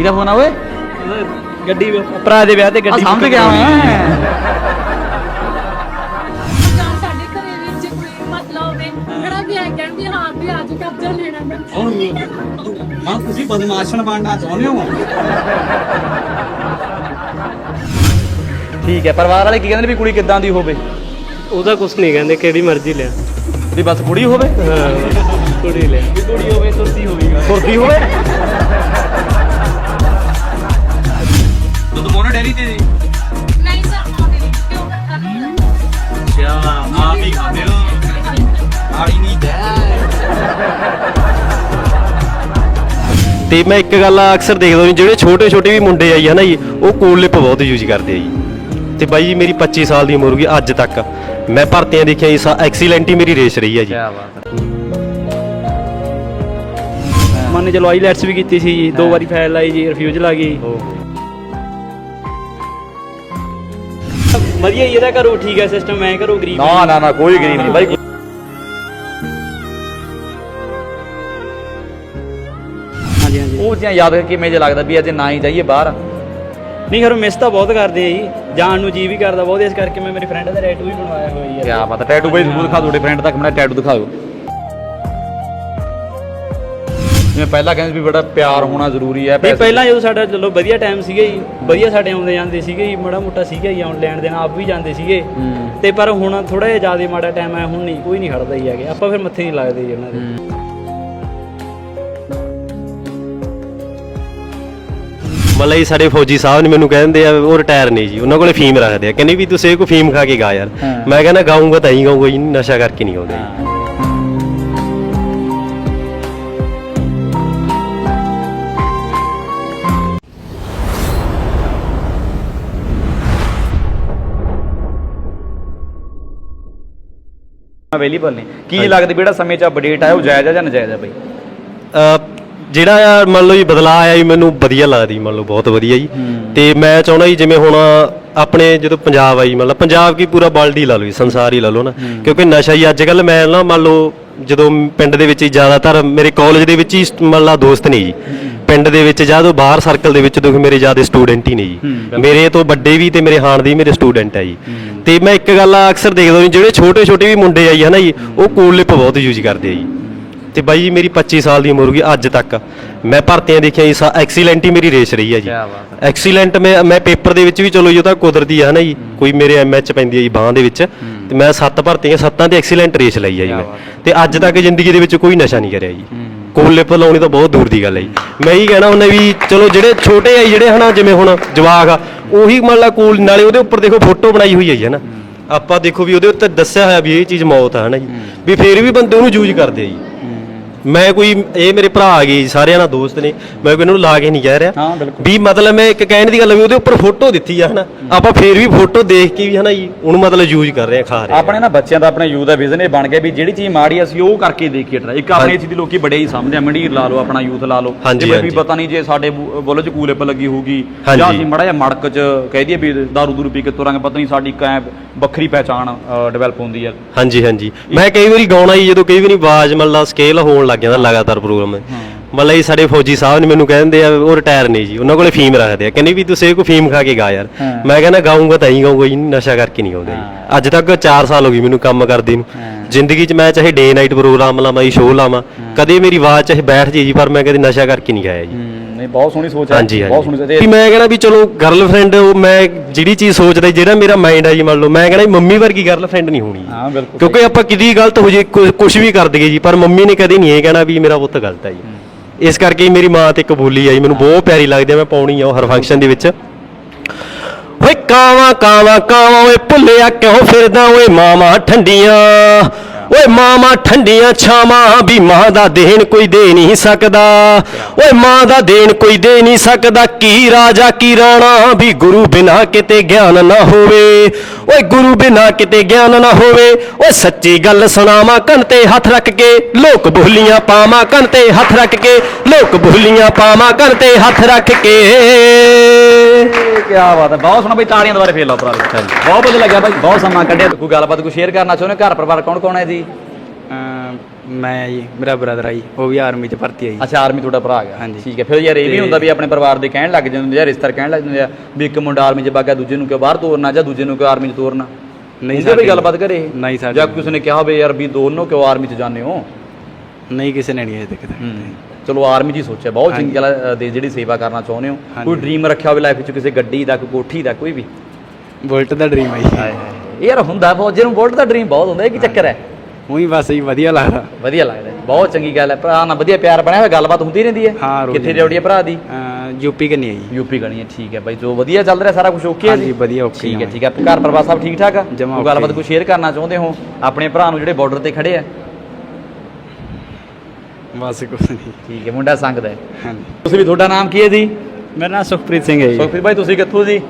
ਕਿਹਦਾ ਫੋਨ ਆ ਓਏ? ਗੱਡੀ ਭਰਾ ਦੇ ਵਿਆਹ ਤੇ ਆ ਗੱਡੀ ਸਮਝ ਗਿਆ ਮੈਂ। ਜਾਂ ਸਾਡੇ ਘਰੇ ਵਿੱਚ ਕੋਈ ਮਸਲਾ ਹੋਵੇ ਜਿਹੜਾ ਵੀ ਆ ਕਹਿੰਦੇ ਹਾਂ ਵੀ ਅੱਜ ਕਬਜ਼ਾ ਲੈਣਾ ਮੈਂ। ਹੁਣ ਮਾਂ ਤੁਸੀਂ ਬਦਮਾਸ਼ਨ ਬਣਨਾ ਚਾਹੁੰਦੇ ਹੋ? ਠੀਕ ਹੈ ਪਰਿਵਾਰ ਵਾਲੇ ਕੀ ਕਹਿੰਦੇ ਨੇ ਵੀ ਕੁੜੀ ਕਿੱਦਾਂ ਦੀ ਹੋਵੇ? ਉਹਦਾ ਕੁਝ ਨਹੀਂ ਕਹਿੰਦੇ ਕਿਹੜੀ ਮਰਜ਼ੀ ਲਿਆ। ਵੀ ਬਸ ਕੁੜੀ ਹੋਵੇ? ਹਾਂ ਕੁੜੀ ਲਿਆ। ਵੀ ਕੁੜੀ ਹੋਵੇ ਤੁਰਦੀ ਹੋਵੇਗਾ ਤੁਰਦੀ ਹੋਵੇ? ਮੋਨਾ ਤੇ ਨਹੀਂ ਸਰ ਆਉਂਦੇ ਨਹੀਂ ਕਿਉਂ ਕਰਨਾ ਅੱਛਾ ਆਪ ਹੀ ਖਾਂਦੇ ਹੋ ਆੜੀ ਨਹੀਂ ਤੇ ਮੈਂ ਇੱਕ ਗੱਲ ਅਕਸਰ ਦੇਖਦਾ ਜੀ ਜਿਹੜੇ ਛੋਟੇ ਛੋਟੇ ਵੀ ਮੁੰਡੇ ਆਈ ਹਨਾ ਜੀ ਉਹ ਕੂਲ ਲਿਪ ਬਹੁਤ ਯੂਜ਼ ਕਰਦੇ ਆ ਜੀ। ਤੇ ਬਾਈ ਜੀ ਮੇਰੀ 25 ਸਾਲ ਦੀ ਉਮਰ ਹੋ ਗਈ ਅੱਜ ਤੱਕ। ਮੈਂ ਭਰਤੀਆਂ ਦੇਖੀਆਂ ਜੀ ਐਕਸੀਲੈਂਟ ਹੀ ਮੇਰੀ ਰੇਸ ਰਹੀ ਹੈ ਜੀ। ਬਾਤ ਮੰਨ ਚਲੋ ਆਈਲੈਟਸ ਵੀ ਕੀਤੀ ਸੀ ਜੀ ਦੋ ਵਾਰੀ ਫਾਈਲ ਲਾਈ ਜੀ ਰਿਫਿਊਜ਼ਲ ਆ ਗਈ। ਵਧੀਆ ਜੀ ਇਹਦਾ ਕਰੋ ਠੀਕ ਹੈ ਸਿਸਟਮ ਮੈਂ ਕਰੋ ਗਰੀਬ ਨਾ ਨਾ ਨਾ ਕੋਈ ਗਰੀਬ ਨਹੀਂ ਬਾਈ ਹਾਂਜੀ ਹਾਂਜੀ। ਉਹ ਚੀਜ਼ਾਂ ਯਾਦ ਕਰਕੇ ਕਿਵੇਂ ਜੇ ਲੱਗਦਾ ਵੀ ਅੱਜ ਨਾ ਹੀ ਜਾਈਏ ਬਾਹਰ। ਨਹੀਂ ਖਰੋ ਮਿਸ ਤਾਂ ਬਹੁਤ ਕਰਦੇ ਆ ਜੀ। ਜਾਣ ਨੂੰ ਜੀ ਵੀ ਕਰਦਾ ਬਹੁਤ ਇਸ ਕਰਕੇ ਮੈਂ ਮੇਰੇ ਫਰੈਂਡ ਦਾ ਰੈਟੂ ਵੀ ਬਣਵਾਇਆ ਹੋਇਆ ਜੀ। ਕਿਆ ਬਾਤ ਹੈ ਟੈਟੂ ਬਾਈ ਜ਼ਰੂਰ ਦਿਖਾ ਤੁਹਾਡੇ ਫਰੈਂਡ ਤੱਕ ਮੇਰਾ ਟੈਟੂ ਦਿਖਾਓ ਜਿਵੇਂ ਪਹਿਲਾਂ ਕਹਿੰਦੇ ਵੀ ਬੜਾ ਪਿਆਰ ਹੋਣਾ ਜ਼ਰੂਰੀ ਹੈ ਨਹੀਂ ਪੈਸੇ- ਪਹਿਲਾਂ ਜਦੋਂ ਸਾਡਾ ਚਲੋ ਵਧੀਆ ਟਾਈਮ ਸੀਗਾ ਜੀ ਵਧੀਆ ਸਾਡੇ ਆਉਂਦੇ ਜਾਂਦੇ ਸੀਗੇ ਜੀ ਮਾੜਾ ਮੋਟਾ ਸੀਗਾ ਜੀ ਆਉਣ ਲੈਣ ਦੇਣ ਆਪ ਵੀ ਜਾਂਦੇ ਸੀਗੇ। ਤੇ ਪਰ ਹੁਣ ਥੋੜਾ ਜਿਹਾ ਜ਼ਿਆਦਾ ਮਾੜਾ ਟਾਈਮ ਹੈ ਹੁਣ ਨਹੀਂ ਕੋਈ ਨਹੀਂ ਖੜਦਾ ਹੀ ਹੈਗੇ। ਆਪਾਂ ਫਿਰ ਮੱਥੇ ਨਹੀਂ ਲੱਗਦੇ ਜੀ ਉਹਨਾਂ ਦੇ। ਮਤਲਬ ਸਾਡੇ ਫੌਜੀ ਸਾਹਿਬ ਨੇ ਮੈਨੂੰ ਕਹਿੰਦੇ ਆ ਉਹ ਰਿਟਾਇਰ ਨਹੀਂ ਜੀ ਉਹਨਾਂ ਕੋਲੇ ਫੀਮ ਰੱਖਦੇ ਆ। ਕਹਿੰਦੇ ਵੀ ਤੁਸੀਂ ਕੋਈ ਫੀਮ ਖਾ ਕੇ ਗਾ ਯਾਰ। ਮੈਂ ਕਹਿੰਦਾ ਗਾਉਂਗਾ ਤਾਂ ਹੀ ਗਾਉਂਗਾ ਜੀ ਨਸ਼ਾ ਕਰਕੇ ਨਹੀਂ ਗਾਉਂਦਾ। ਜੀ ਅਵੇਲੇਬਲ ਨੇ। ਕੀ ਲੱਗਦਾ ਜਿਹੜਾ ਸਮੇਂ 'ਚ ਅਪਡੇਟ ਆਇਆ ਉਹ ਜਾਇਜ਼ ਆ ਜਾਂ ਨਜਾਇਜ਼ ਆ ਬਈ? ਜਿਹੜਾ ਆ ਮੰਨ ਲਓ ਜੀ ਬਦਲਾਅ ਆਇਆ ਜੀ ਮੈਨੂੰ ਵਧੀਆ ਲੱਗਦੀ ਮੰਨ ਲਓ ਬਹੁਤ ਵਧੀਆ ਜੀ। ਤੇ ਮੈਂ ਚਾਹੁੰਦਾ ਜੀ ਜਿਵੇਂ ਹੁਣ ਆਪਣੇ ਜਦੋਂ ਪੰਜਾਬ ਆਈ ਮਤਲਬ ਪੰਜਾਬ ਕੀ ਪੂਰਾ ਵਰਲਡ ਹੀ ਲਾ ਲਓ ਜੀ ਸੰਸਾਰ ਹੀ ਲਾ ਲਓ ਨਾ। ਕਿਉਂਕਿ ਨਸ਼ਾ ਹੀ ਅੱਜ ਕੱਲ ਮੈਂ ਨਾ ਮੰਨ ਲਓ ਜਦੋਂ ਪਿੰਡ ਦੇ ਵਿੱਚ ਹੀ ਜ਼ਿਆਦਾਤਰ ਮੇਰੇ ਕਾਲਜ ਦੇ ਵਿੱਚ ਹੀ ਮੰਨ ਲਾ ਦੋਸਤ ਨੇ ਜੀ। ਪਿੰਡ ਦੇ ਵਿੱਚ ਜਦੋਂ ਬਾਹਰ ਸਰਕਲ ਦੇ ਵਿੱਚ ਦੇਖੋ ਮੇਰੇ ਜ਼ਿਆਦਾ ਸਟੂਡੈਂਟ ਹੀ ਨੇ ਜੀ। ਮੇਰੇ ਤੋਂ ਵੱਡੇ ਵੀ ਤੇ ਮੇਰੇ ਹਾਣ ਦੇ ਮੇਰੇ ਸਟੂਡੈਂਟ ਆ ਜੀ। ਤੇ ਮੈਂ ਇੱਕ ਗੱਲ ਅਕਸਰ ਦੇਖਦਾ ਜੀ ਜਿਹੜੇ ਛੋਟੇ ਛੋਟੇ ਵੀ ਮੁੰਡੇ ਆਈ ਹਨਾ ਜੀ ਉਹ ਕੂਲ ਲਿਪ ਬਹੁਤ ਯੂਜ਼ ਕਰਦੇ ਆ ਜੀ। ਤੇ ਬਾਈ ਜੀ ਮੇਰੀ 25 ਸਾਲ ਦੀ ਉਮਰ ਹੋ ਗਈ ਅੱਜ ਤੱਕ। ਮੈਂ ਭਰਤੀਆਂ ਦੇਖੀਆਂ ਜੀ ਐਕਸੀਲੈਂਟ ਹੀ ਮੇਰੀ ਰੇਸ ਰਹੀ ਹੈ ਜੀ। ਐਕਸੀਲੈਂਟ ਮੈਂ ਮੈਂ ਪੇਪਰ ਦੇ ਵਿੱਚ ਵੀ ਚਲੋ ਜੋ ਤਾਂ ਕੁਦਰਤੀ ਹੈ ਨਾ ਜੀ। ਕੋਈ ਮੇਰੇ ਐਮਐਚ ਪੈਂਦੀ ਹੈ ਜੀ ਬਾਹਾਂ ਦੇ ਵਿੱਚ। ਤੇ ਮੈਂ ਸੱਤ ਭਰਤੀਆਂ ਸੱਤਾਂ ਤੇ ਐਕਸੀਲੈਂਟ ਰੇਸ ਲਈ ਹੈ ਜੀ ਮੈਂ। ਤੇ ਅੱਜ ਤੱਕ ਜ਼ਿੰਦਗੀ ਦੇ ਵਿੱਚ ਕੋਈ ਨਸ਼ਾ ਨਹੀਂ ਕਰਿਆ ਜੀ। ਕੋਲ ਲਿਪ ਲਾਉਣੀ ਤਾਂ ਬਹੁਤ ਦੂਰ ਦੀ ਗੱਲ ਹੈ ਜੀ। ਮੈਂ ਹੀ ਕਹਿਣਾ ਹੁੰਦਾ ਵੀ ਚਲੋ ਜਿਹੜੇ ਛੋਟੇ ਆ ਜੀ, ਜਿਹੜੇ ਹਨਾ ਜਿਵੇਂ ਹੁਣ ਜਵਾਕ ਆ ਉਹੀ ਮੰਨ ਲਾ ਕੋਲ ਨਾਲੇ ਉਹਦੇ ਉੱਪਰ ਦੇਖੋ ਫੋਟੋ ਬਣਾਈ ਹੋਈ ਹੈ ਜੀ ਹਨਾ। ਆਪਾਂ ਦੇਖੋ ਵੀ ਉਹਦੇ ਉੱਤੇ ਦੱਸਿਆ ਹੋਇਆ ਵੀ ਇਹ ਚੀਜ਼ ਮੌਤ ਆ ਹਨਾ ਜੀ। ਵੀ ਫੇਰ ਵੀ ਬੰਦੇ ਉਹਨੂੰ ਯੂਜ਼ ਕਰਦੇ ਆ ਜੀ। ਮੈਂ ਕੋਈ ਇਹ ਮੇਰੇ ਭਰਾ ਆ ਗਏ ਜੀ, ਸਾਰਿਆਂ ਨਾਲ ਦੋਸਤ ਨੇ। ਮੈਂ ਕੋਈ ਇਹਨਾਂ ਨੂੰ ਲਾ ਕੇ ਨਹੀਂ ਕਹਿ ਰਿਹਾ। ਹਾਂ, ਬਿਲਕੁਲ। ਵੀ ਮਤਲਬ ਮੈਂ ਇੱਕ ਕਹਿਣ ਦੀ ਗੱਲ ਵੀ ਉਹਦੇ ਉੱਪਰ ਫੋਟੋ ਦਿੱਤੀ ਆ ਹਨਾ। ਆਪਾਂ ਫੇਰ ਵੀ ਫੋਟੋ ਦੇਖ ਕੇ ਵੀ ਹਨਾ ਜੀ ਉਹਨੂੰ ਮਤਲਬ ਯੂਜ਼ ਕਰ ਰਹੇ ਆ ਖਾ ਰਹੇ ਆ। ਆਪਣੇ ਨਾ ਬੱਚਿਆਂ ਦਾ ਆਪਣੇ ਯੂਥ ਦਾ ਵਿਜ਼ਨ ਇਹ ਬਣ ਗਿਆ ਵੀ ਜਿਹੜੀ ਚੀਜ਼ ਮਾੜੀ ਆ, ਅਸੀਂ ਉਹ ਕਰਕੇ ਦੇਖੀਏ ਟਰਾ ਇੱਕ ਆਪਣੇ ਚੀਜ਼ ਦੀ ਲੋਕੀ ਬੜੇ ਹੀ ਸਮਝਦੇ ਆ ਮੰਡੀਰ ਲਾ ਲਓ ਆਪਣਾ ਯੂਥ ਲਾ ਲਓ। ਹਾਂਜੀ, ਜਿਵੇਂ ਵੀ ਹਾਂਜੀ। ਪਤਾ ਨਹੀਂ ਜੇ ਸਾਡੇ ਬੁ- ਬੁੱਲ 'ਚ ਕੂਲੇਪ ਲੱਗੀ ਹੋਊਗੀ ਜਾਂ ਹਾਂਜੀ। ਅਸੀਂ ਮੜਾ ਜਾਂ ਮੜਕ 'ਚ ਕਹਿ ਦਈਏ ਵੀ ਦਾਰੂ ਦੂਰੂ ਪੀ ਕੇ ਤੁਰਾਂਗੇ ਪਤਾ ਨਹੀਂ ਸਾਡੀ ਕੈ ਵੱਖਰੀ ਪਹਿਚਾਣ ਡਿਵੈਲਪ ਹੁੰਦੀ ਆ। ਹਾਂਜੀ ਹਾਂਜੀ। ਮੈਂ ਕਈ ਵਾਰੀ ਗਾਉਣਾ ਜੀ ਜਦੋਂ ਕਈ ਵਾਰੀ ਆਵਾਜ਼ ਮਤਲਬ ਸਕੇਲ ਹੋਣ ਲੱਗ ਜਾਂਦਾ ਲਗਾਤਾਰ ਪ੍ਰੋਗਰਾਮ। ਮਤਲਬ ਜੀ ਸਾਡੇ ਫੌਜੀ ਸਾਹਿਬ ਨੇ ਮੈਨੂੰ ਕਹਿੰਦੇ ਆ ਉਹ ਰਿਟਾਇਰ ਨਹੀਂ ਜੀ। ਉਹਨਾਂ ਕੋਲੇ ਫੀਮ ਰੱਖਦੇ ਆ। ਕਹਿੰਦੇ ਵੀ ਤੁਸੀਂ ਕੋਈ ਫੀਮ ਖਾ ਕੇ ਗਾ ਯਾਰ। ਹਾਂ। ਮੈਂ ਕਹਿੰਦਾ ਗਾਉਂਗਾ ਤਾਂ ਹੀ ਗਾਉਂਗਾ ਜੀ ਨਸ਼ਾ ਕਰਕੇ ਨਹੀਂ ਗਾਉਂਦਾ ਜੀ। ਅੱਜ ਤੱਕ 4 ਸਾਲ ਹੋ ਗਏ ਮੈਨੂੰ ਕੰਮ ਕਰਦੇ ਨੂੰ। ਜ਼ਿੰਦਗੀ 'ਚ ਮੈਂ ਚਾਹੇ ਡੇ ਨਾਈਟ ਪ੍ਰੋਗਰਾਮ ਲਾਵਾਂ ਜੀ ਸ਼ੋਅ ਲਾਵਾਂ ਕਦੇ ਮੇਰੀ ਆਵਾਜ਼ ਚਾਹੇ ਬੈਠ ਜੇ ਜੀ ਪਰ ਮੈਂ ਕਦੇ ਨਸ਼ਾ ਕਰਕੇ ਨਹੀਂ ਗਾਇਆ ਜੀ। ਨਹੀਂ ਬਹੁਤ ਸੋਹਣੀ ਸੋਚ ਹੈ। ਹਾਂਜੀ ਬਹੁਤ ਸੋਹਣੀ ਸੋਚ ਹੈ। ਮੈਂ ਕਹਿੰਦਾ ਵੀ ਚਲੋ ਗਰਲਫ੍ਰੈਂਡ ਮੈਂ ਜਿਹੜੀ ਚੀਜ਼ ਸੋਚਦਾ ਜਿਹੜਾ ਮੇਰਾ ਮਾਈਂਡ ਆ ਜੀ ਮੰਨ ਲਓ ਮੈਂ ਕਹਿੰਦਾ ਵੀ ਮੰਮੀ ਵਰਗੀ ਗਰਲਫ੍ਰੈਂਡ ਨਹੀਂ ਹੋਣੀ ਹਾਂ ਬਿਲਕੁਲ ਕਿਉਂਕਿ ਆਪਾਂ ਕਿਦੀ ਗਲਤ ਹੋ ਜੇ ਕੁਝ ਵੀ ਕਰ ਦਈਏ ਜੀ ਪਰ ਮੰਮੀ ਨੇ ਕਦੇ ਨਹੀਂ ਇਹ ਕਹਿਣਾ ਵੀ ਮੇਰਾ ਪੁੱਤ ਗਲਤ ਹੈ ਜੀ। ਇਸ ਕਰਕੇ ਮੇਰੀ ਮਾਂ ਤੇ ਇੱਕ ਬੋਲੀ ਆਈ ਮੈਨੂੰ ਬਹੁਤ ਪਿਆਰੀ ਲੱਗਦੀ ਆ ਮੈਂ ਪਾਉਣੀ ਆ ਉਹ ਹਰ ਫੰਕਸ਼ਨ ਦੇ ਵਿੱਚ। ਓਏ ਕਾਵਾਂ ਕਾਵਾਂ ਕਾਵਾਂ ਓਏ ਭੁੱਲਿਆ ਕਿਉਂ ਫਿਰਦਾ ਓਏ ਮਾਮਾ ਠੰਡੀਆਂ? ਓਏ ਮਾਮਾ ਠੰਡੀਆਂ ਛਾਵਾਂ ਵੀ ਮਾਂ ਦਾ ਦੇਣ ਕੋਈ ਦੇ ਨਹੀਂ ਸਕਦਾ। ਓਏ ਮਾਂ ਦਾ ਦੇਣ ਕੋਈ ਦੇ ਨਹੀਂ ਸਕਦਾ। ਕੀ ਰਾਜਾ ਕੀ ਰਾਣਾ ਵੀ ਗੁਰੂ ਬਿਨਾ ਕਿਤੇ ਗਿਆਨ ਨਾ ਹੋਵੇ। ਓਏ ਗੁਰੂ ਬਿਨਾ ਕਿਤੇ ਗਿਆਨ ਨਾ ਹੋਵੇ। ਓਏ ਸੱਚੀ ਗੱਲ ਸੁਣਾਵਾਂ ਕੰਨ ਤੇ ਹੱਥ ਰੱਖ ਕੇ ਲੋਕ ਬੋਲੀਆਂ ਪਾਵਾਂ ਕੰਨ ਤੇ ਹੱਥ ਰੱਖ ਕੇ ਲੋਕ ਬੋਲੀਆਂ ਪਾਵਾਂ ਕੰਨ ਤੇ ਹੱਥ ਰੱਖ ਕੇ। ਕੀ ਬਾਤ ਹੈ ਬਹੁਤ ਸੋਹਣਾ ਬਈ ਤਾੜੀਆਂ ਦੁਬਾਰੇ ਫੇਰ ਲਾਓ ਭਰਾ। ਬਹੁਤ ਵਧੀਆ ਲੱਗਿਆ ਬਾਈ ਬਹੁਤ ਸਮਾਂ ਕੱਢਿਆ। ਕੋਈ ਗੱਲਬਾਤ ਕੋਈ ਸ਼ੇਅਰ ਕਰਨਾ ਚਾਹੁੰਦੇ ਘਰ ਪਰਿਵਾਰ ਕੌਣ ਕੌਣ ਹੈ ਜੀ? ਅਮ ਮੈਂ ਜੀ ਮੇਰਾ ਬ੍ਰਦਰ ਆ ਜੀ ਉਹ ਵੀ ਆਰਮੀ 'ਚ ਭਰਤੀ ਆ ਜੀ। ਅੱਛਾ ਆਰਮੀ ਤੁਹਾਡਾ ਭਰਾ ਹੈਗਾ। ਹਾਂਜੀ। ਠੀਕ ਹੈ ਫਿਰ ਯਾਰ ਇਹ ਵੀ ਹੁੰਦਾ ਵੀ ਆਪਣੇ ਪਰਿਵਾਰ ਦੇ ਕਹਿਣ ਲੱਗ ਜਾਂਦੇ ਆ ਰਿਸ਼ਤੇਦਾਰ ਕਹਿਣ ਲੱਗ ਜਾਂਦੇ ਆ ਵੀ ਇੱਕ ਮੁੰਡਾ ਆਰਮੀ 'ਚ ਬਾਗਾ ਦੂਜੇ ਨੂੰ ਕਿਉਂ ਬਾਹਰ ਤੋਰਨਾ ਜਾਂ ਦੂਜੇ ਨੂੰ ਕਿਉਂ ਆਰਮੀ 'ਚ ਤੋਰਨਾ? ਨਹੀਂ ਸਾਡੇ- ਗੱਲਬਾਤ ਕਰੇ ਨਹੀਂ ਸਾਡੇ ਜਾਂ ਕਿਸੇ ਨੇ ਕਿਹਾ ਹੋਵੇ ਯਾਰ ਵੀ ਦੋਨੋਂ ਕਿਉਂ ਆਰਮੀ 'ਚ ਜਾਂਦੇ ਹੋ? ਨਹੀਂ ਕਿਸੇ ਨੇ ਨਹੀਂ ਅਜੇ ਤੱਕ ਚਲੋ ਆਰਮੀ 'ਚ ਹੀ ਸੋਚਿਆ ਬਹੁਤ ਚੰਗੀ। ਗੱਲ ਅ, ਦੇਸ਼ ਜਿਹੜੀ ਸੇਵਾ ਕਰਨਾ ਚਾਹੁੰਦੇ ਹੋ। ਹਾਂਜੀ। ਕੋਈ ਡ੍ਰੀਮ ਰੱਖਿਆ ਹੋਵੇ ਲਾਈਫ ਵਿੱਚ ਕਿਸੇ ਗੱਡੀ ਦਾ ਕੋਈ ਕੋਠੀ ਦਾ ਕੋਈ ਵੀ? ਬੁਲਟ ਦਾ ਡ੍ਰੀਮ ਆ ਜੀ। ਇਹ ਯਾਰ ਹੁੰਦਾ ਫੌਜੀ ਨੂੰ ਬੁਲਟ ਦਾ ਡ੍ਰੀਮ ਬਹੁਤ ਹੁੰਦਾ ਇਹ ਕੀ ਚੱਕਰ ਹੈ? ਉਹੀ ਬਸ ਜੀ ਵਧੀਆ ਲੱਗਦਾ। ਵਧੀਆ ਲੱਗਦਾ। ਹੈ, ਬਹੁਤ ਚੰਗੀ ਗੱਲ ਹੈ। ਭਰਾ ਨਾਲ ਵਧੀਆ ਪਿਆਰ ਬਣਿਆ ਹੋਇਆ ਗੱਲਬਾਤ ਹੁੰਦੀ ਰਹਿੰਦੀ ਹੈ। ਹਾਂ, ਰੋਜ਼ ਕਿੱਥੇ ਡਿਊਟੀ ਹੈ। ਭਰਾ ਦੀ? ਯੂਪੀ ਕੰਨੀ ਜੀ। ਯੂਪੀ ਗਣੀ ਹੈ ਠੀਕ ਹੈ ਬਾਈ ਜੋ ਵਧੀਆ ਚੱਲ ਰਿਹਾ ਸਾਰਾ ਕੁਝ ਓਕੇ ਹੈ ਹਾਂਜੀ, ਵਧੀਆ okay ਠੀਕ ਹੈ ਹਾਂ। ਠੀਕ ਹੈ। ਘਰ ਪਰਿਵਾਰ ਸਭ ਠੀਕ ਠਾਕ ਆ? ਜਮਾਂ ਕੋਈ ਗੱਲਬਾਤ ਕੋਈ ਸ਼ੇਅਰ ਕਰਨਾ ਚਾਹੁੰਦੇ ਹੋ? ਆਪਣੇ ਭਰਾ ਨੂੰ ਜਿਹੜੇ ਬਾਰਡਰ ਤੇ ਖੜੇ ਆ? ਬਸ ਕੁਛ ਨਹੀਂ ਠੀਕ ਹੈ ਮੁੰਡਾ ਸੰਗਦਾ ਹੈ। ਹਾਂਜੀ। ਤੁਸੀਂ ਵੀ ਤੁਹਾਡਾ ਨਾਮ ਕੀ ਹੈ ਜੀ? ਮੇਰਾ ਨਾਮ ਸੁਖਪ੍ਰੀਤ ਸਿੰਘ ਹੈ ਜੀ। ਸੁਖਪ੍ਰੀਤ ਭਾਈ ਤੁਸੀਂ ਕਿੱਥੋਂ ਜੀ?